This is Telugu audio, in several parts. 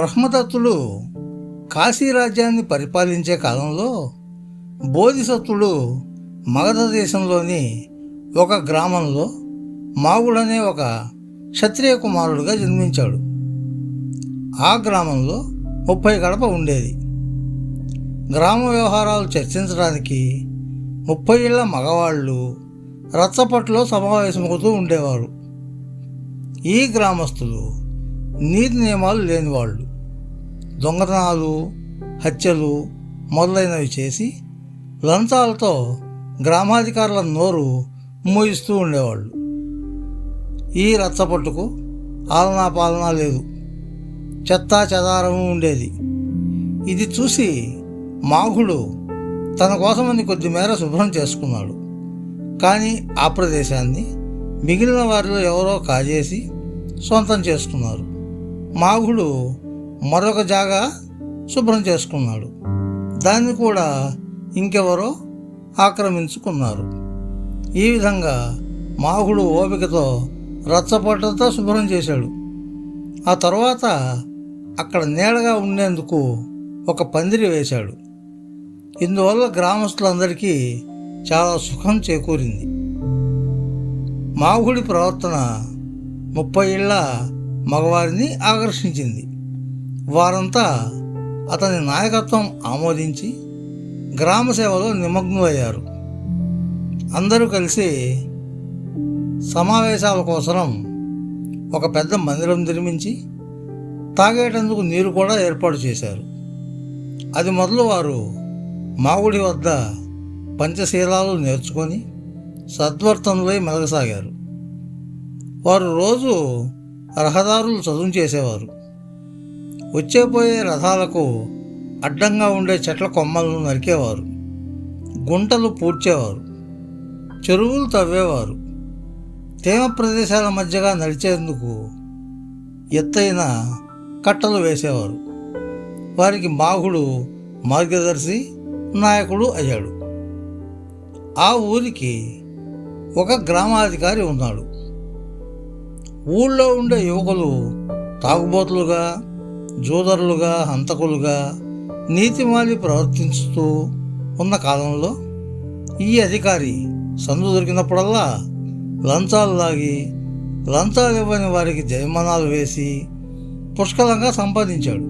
బ్రహ్మదత్తుడు కాశీ రాజ్యాన్ని పరిపాలించే కాలంలో బోధిసత్తుడు మగధ దేశంలోని ఒక గ్రామంలో మాగుడనే ఒక క్షత్రియ కుమారుడుగా జన్మించాడు. ఆ గ్రామంలో ముప్పై గడప ఉండేది. గ్రామ వ్యవహారాలు చర్చించడానికి ముప్పై ఏళ్ళ మగవాళ్ళు రచ్చపట్లో సమావేశమవుతూ ఉండేవారు. ఈ గ్రామస్తులు నీతి నియమాలు లేనివాళ్ళు. దొంగతనాలు హత్యలు మొదలైనవి చేసి లంచాలతో గ్రామాధికారుల నోరు మోయిస్తూ ఉండేవాళ్ళు. ఈ రచ్చపట్టుకు ఆలనా పాలన లేదు. చెత్తా చెదారము ఉండేది. ఇది చూసి మాఘుడు తన కోసమని కొద్ది మేర శుభ్రం చేసుకున్నాడు. కానీ ఆ ప్రదేశాన్ని మిగిలిన వారిలో ఎవరో కాజేసి సొంతం చేసుకున్నారు. మాఘుడు మరొక జాగా శుభ్రం చేసుకున్నాడు. దాన్ని కూడా ఇంకెవరో ఆక్రమించుకున్నారు. ఈ విధంగా మాహుడు ఓపికతో రచ్చపట్టతో శుభ్రం చేశాడు. ఆ తర్వాత అక్కడ నీడగా ఉండేందుకు ఒక పందిరి వేశాడు. ఇందువల్ల గ్రామస్తులందరికీ చాలా సుఖం చేకూరింది. మాగుడి ప్రవర్తన ముప్పై ఏళ్ళ మగవారిని ఆకర్షించింది. వారంతా అతని నాయకత్వం ఆమోదించి గ్రామ సేవలో నిమగ్నమయ్యారు అందరూ కలిసి సమావేశాల కోసం ఒక పెద్ద మందిరం నిర్మించి తాగేటందుకు నీరు కూడా ఏర్పాటు చేశారు. అది మొదలు వారు మాగుడి వద్ద పంచశీలాలు నేర్చుకొని సద్వర్తనులై మెలగసాగారు. వారు రోజు రహదారులు చదువు చేసేవారు. వచ్చేపోయే రథాలకు అడ్డంగా ఉండే చెట్ల కొమ్మలను నరికేవారు. గుంటలు పూడ్చేవారు. చెరువులు తవ్వేవారు. తేమ ప్రదేశాల మధ్యగా నడిచేందుకు ఎత్తైన కట్టలు వేసేవారు. వారికి మాఘుడు మార్గదర్శి నాయకుడు అయ్యాడు. ఆ ఊరికి ఒక గ్రామాధికారి ఉన్నాడు. ఊళ్ళో ఉండే యువకులు తాగుబోతులుగా జూదరులుగా హంతకులుగా నీతిమాలి ప్రవర్తించుతూ ఉన్న కాలంలో ఈ అధికారి సందు దొరికినప్పుడల్లా లంచాలు లాగి లంచాలు ఇవ్వని వారికి జరిమానాలు వేసి పుష్కలంగా సంపాదించాడు.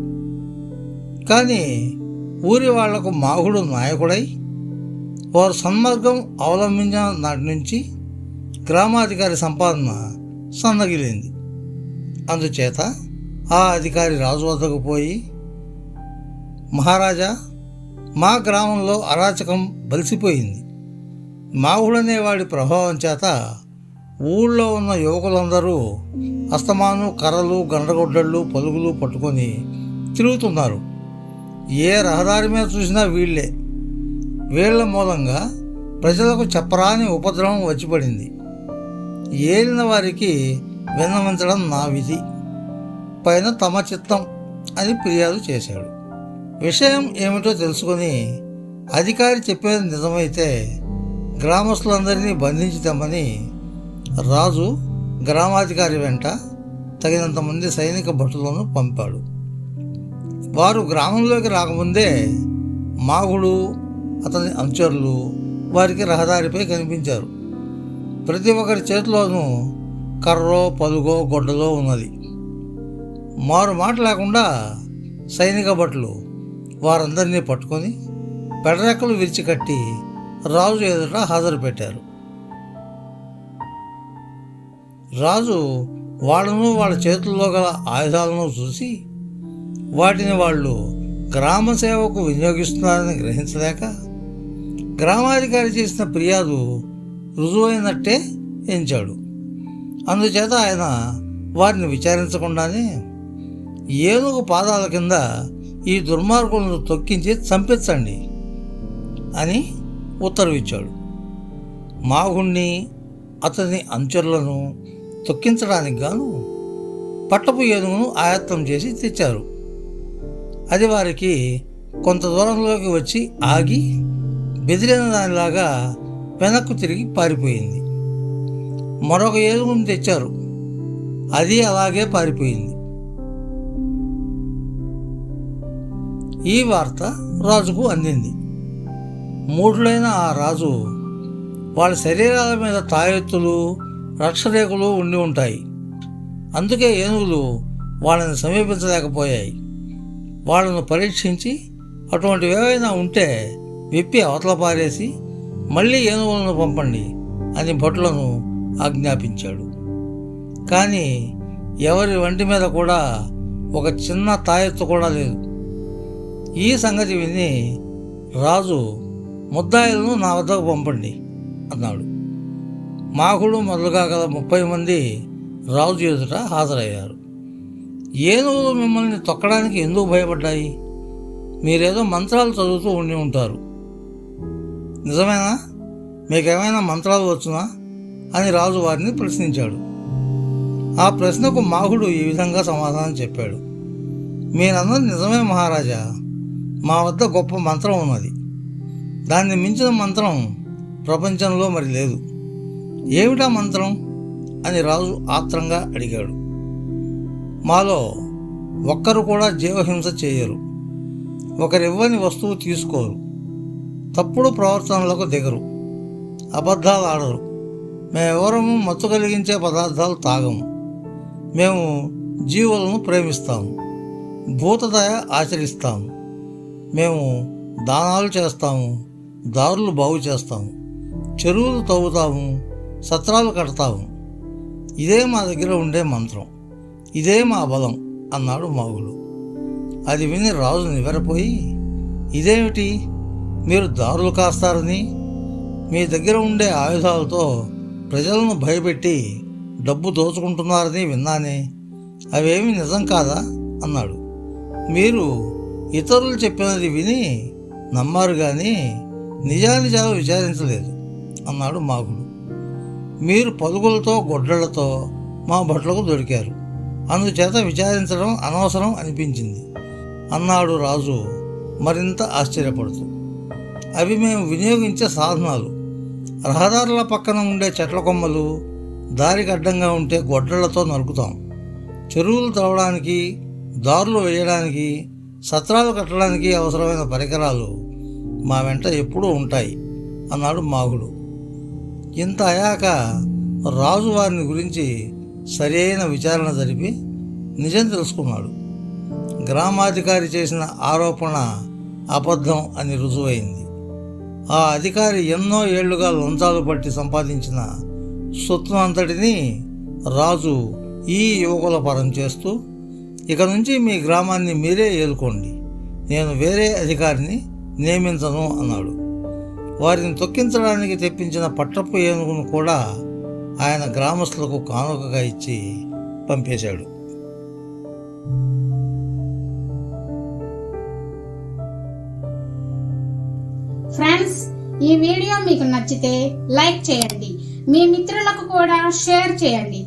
కానీ ఊరి వాళ్ళకు మాగుడు నాయకుడై వారు సన్మార్గం అవలంబించిన నాటి నుంచి గ్రామాధికారి సంపాదన సన్నగిలింది. అందుచేత ఆ అధికారి రాజు వద్దకు పోయి మహారాజా మా గ్రామంలో అరాచకం బలిసిపోయింది. మాహుడనేవాడి ప్రభావం చేత ఊళ్ళో ఉన్న యువకులందరూ అస్తమాను కర్రలు గండ్రగొడ్డళ్ళు పలుగులు పట్టుకొని తిరుగుతున్నారు. ఏ రహదారి మీద చూసినా వీళ్ళే. వీళ్ళ మూలంగా ప్రజలకు చెప్పరాని ఉపద్రవం వచ్చిపడింది. ఏలిన వారికి విన్నవించడం నా విధి. పైన తమ చిత్తం అని ఫిర్యాదు చేశాడు. విషయం ఏమిటో తెలుసుకొని అధికారి చెప్పేది నిజమైతే గ్రామస్తులందరినీ బంధించుదామని రాజు గ్రామాధికారి వెంట తగినంతమంది సైనిక భటులను పంపాడు. వారు గ్రామంలోకి రాకముందే మాగుడు అతని అనుచరులు వారికి రహదారిపై కనిపించారు. ప్రతి ఒక్కరి చేతిలోనూ కర్రో పలుగో గొడ్డలో ఉన్నది. మారు మాట లేకుండా సైనిక భటులు వారందరినీ పట్టుకొని పెడరెక్కలు విరిచికట్టి రాజు ఎదుట హాజరు పెట్టారు రాజు వాళ్ళను వాళ్ళ చేతుల్లో గల ఆయుధాలను చూసి వాటిని వాళ్ళు గ్రామ సేవకు వినియోగిస్తున్నారని గ్రహించలేక గ్రామాధికారి చేసిన ఫిర్యాదు రుజువైనట్టే ఎంచాడు. అందుచేత ఆయన వారిని విచారించకుండానే ఏనుగు పాదాల కింద ఈ దుర్మార్గులను తొక్కించి చంపించండి అని ఉత్తర్వు ఇచ్చాడు మాగుణ్ణి అతని అంచరులను తొక్కించడానికి గాను పట్టపు ఏనుగును ఆయత్తం చేసి తెచ్చారు. అది వారికి కొంత దూరంలోకి వచ్చి ఆగి బెదిరిన దానిలాగా వెనక్కు తిరిగి పారిపోయింది. మరొక ఏనుగును తెచ్చారు. అది అలాగే పారిపోయింది. ఈ వార్త రాజుకు అందింది. మూఢులైన ఆ రాజు వాళ్ళ శరీరాల మీద తాయెత్తులు రక్షరేఖలు ఉండి ఉంటాయి. అందుకే ఏనుగులు వాళ్ళని సమీపించలేకపోయాయి. వాళ్ళను పరీక్షించి అటువంటివి ఏవైనా ఉంటే విప్పి అవతల పారేసి మళ్ళీ ఏనుగులను పంపండి అని భటులను ఆజ్ఞాపించాడు. కానీ ఎవరి వంటి మీద కూడా ఒక చిన్న తాయెత్తు కూడా లేదు. ఈ సంగతి విని రాజు ముద్దాయిలను నా వద్దకు పంపండి అన్నాడు. మాకుడు మొదలుగా గల ముప్పై మంది రాజు ఎదుట హాజరయ్యారు. ఏనుగులు మిమ్మల్ని తొక్కడానికి ఎందుకు భయపడ్డాయి? మీరేదో మంత్రాలు చదువుతూ ఉండి ఉంటారు. నిజమేనా? మీకేమైనా మంత్రాలు వచ్చునా? అని రాజు వారిని ప్రశ్నించాడు. ఆ ప్రశ్నకు మాహుడు ఈ విధంగా సమాధానం చెప్పాడు. మీరందరూ నిజమే మహారాజా. మా వద్ద గొప్ప మంత్రం ఉన్నది. దాన్ని మించిన మంత్రం ప్రపంచంలో మరి లేదు. ఏమిటా మంత్రం? అని రాజు ఆత్రంగా అడిగాడు. మాలో ఒక్కరు కూడా జీవహింస చేయరు. ఒకరివ్వని వస్తువు తీసుకోరు. తప్పుడు ప్రవర్తనలకు దిగరు. అబద్ధాలు ఆడరు. మేమెవరము మత్తు కలిగించే పదార్థాలు తాగము. మేము జీవులను ప్రేమిస్తాము. భూతదయ ఆచరిస్తాము. మేము దానాలు చేస్తాము దారులు బాగు చేస్తాము చెరువులు తవ్వుతాము సత్రాలు కడతాము. ఇదే మా దగ్గర ఉండే మంత్రం. ఇదే మా బలం అన్నాడు మాగుడు అది విని రాజు నివెరపోయి ఇదేమిటి? మీరు దారులు కాస్తారని? మీ దగ్గర ఉండే ఆయుధాలతో ప్రజలను భయపెట్టి డబ్బు దోచుకుంటున్నారని విన్నానే. అవేమి నిజం కాదా? అన్నాడు. మీరు ఇతరులు చెప్పినది విని నమ్మారు కానీ నిజానిజాలు విచారించలేదు అన్నాడు మాగుడు. మీరు పలుగులతో గొడ్డలతో మా భట్లకు దొరికారు. అందుచేత విచారించడం అనవసరం అనిపించింది అన్నాడు రాజు మరింత ఆశ్చర్యపడుతూ. అవి మేము వినియోగించే సాధనాలు. రహదారుల పక్కన ఉండే చెట్ల కొమ్మలు దారికి అడ్డంగా ఉంటే గొడ్డలతో నరుకుతాం. చెరువులు తవ్వడానికి దారులు వేయడానికి సత్రాలు కట్టడానికి అవసరమైన పరికరాలు మా వెంట ఎప్పుడూ ఉంటాయి అన్నాడు మాగుడు. ఇంత అయ్యాక రాజు వారిని గురించి సరైన విచారణ జరిపి నిజం తెలుసుకున్నాడు. గ్రామాధికారి చేసిన ఆరోపణ అబద్ధం అని రుజువైంది. ఆ అధికారి ఎన్నో ఏళ్ళుగా లంచాలు పట్టి సంపాదించిన సొత్తు అంతటిని రాజు ఈ యువకుల పరం చేస్తూ ఇక నుంచి మీ గ్రామాన్ని మీరే ఏలుకోండి. నేను వేరే అధికారిని నియమించను అన్నాడు. వారిని తొక్కించడానికి తెప్పించిన పట్టపు ఏనుగును కూడా ఆయన గ్రామస్తులకు కానుకగా ఇచ్చి పంపేశాడు. ఫ్రెండ్స్ ఈ వీడియో మీకు నచ్చితే లైక్ చేయండి. మీ మిత్రులకు కూడా షేర్ చేయండి.